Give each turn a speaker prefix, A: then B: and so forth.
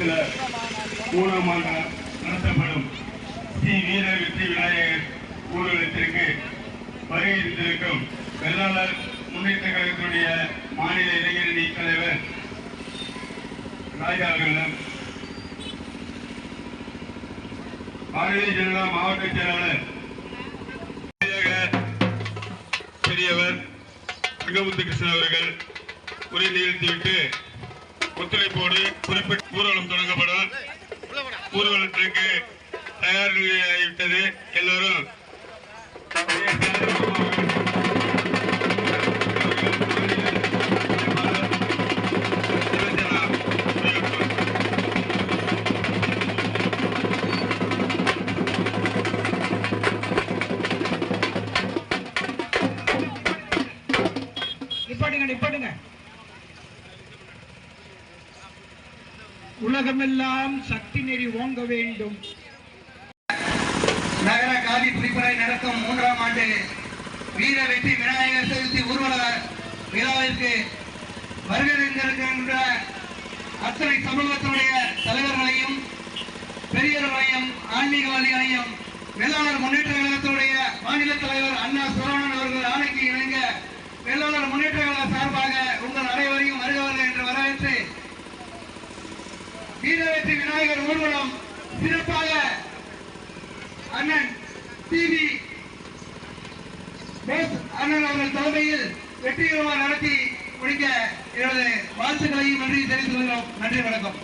A: ஆலயத்தில் மூணாம் ஆண்டு நடத்தப்படும் ஸ்ரீ வீர வெற்றி விநாயகர் ஊர்வலத்திற்கு வருகை இருந்திருக்கும் வெள்ளாளர் முன்னேற்ற கழகத்தினுடைய மாநில இளைஞரணி தலைவர் ராஜா அவர்களிடம் பாரதிய ஜனதா மாவட்ட செயலாளர் பெரியவர் ரங்கமுத்து கிருஷ்ணன் அவர்கள் உரை நிகழ்த்திவிட்டு ஒத்துழைப்போடு குறிப்பிட்ட ஊர்வலம் தொடங்கப்படும். ஊர்வலத்திற்கு தயார் ஆகிவிட்டது எல்லோரும்
B: நிப்பாட்டுங்க நிப்பாட்டுங்க. உலகமெல்லாம் சக்தி நெறி ஓங்க வேண்டும்.
C: நகர காவி புலிப்படை நடத்தும் மூன்றாம் ஆண்டு வீர வெற்றி விநாயகர் சதுர்த்தி ஊர்வல விழாவிற்கு வருகை தந்திருக்கின்ற அத்தனை சமூகத்தினுடைய தலைவர்களையும் பெரியவர்களையும் ஆன்மீகவாதிகளையும் வெள்ளாளர் முன்னேற்ற கழகத்தினுடைய மாநில தலைவர் அண்ணா சரவணன் அவர்கள் ஆணைக்கு இணங்க வீரவெற்றி விநாயகர் ஊர்வலம் சிறப்பாக அண்ணன் டிவி போஸ் அண்ணன் அவர்கள் தலைமையில் வெற்றிகரமாக நடத்தி முடிக்க எனது வாழ்த்துக்களையும் நன்றி தெரிவித்துக் கொள்கிறோம். நன்றி வணக்கம்.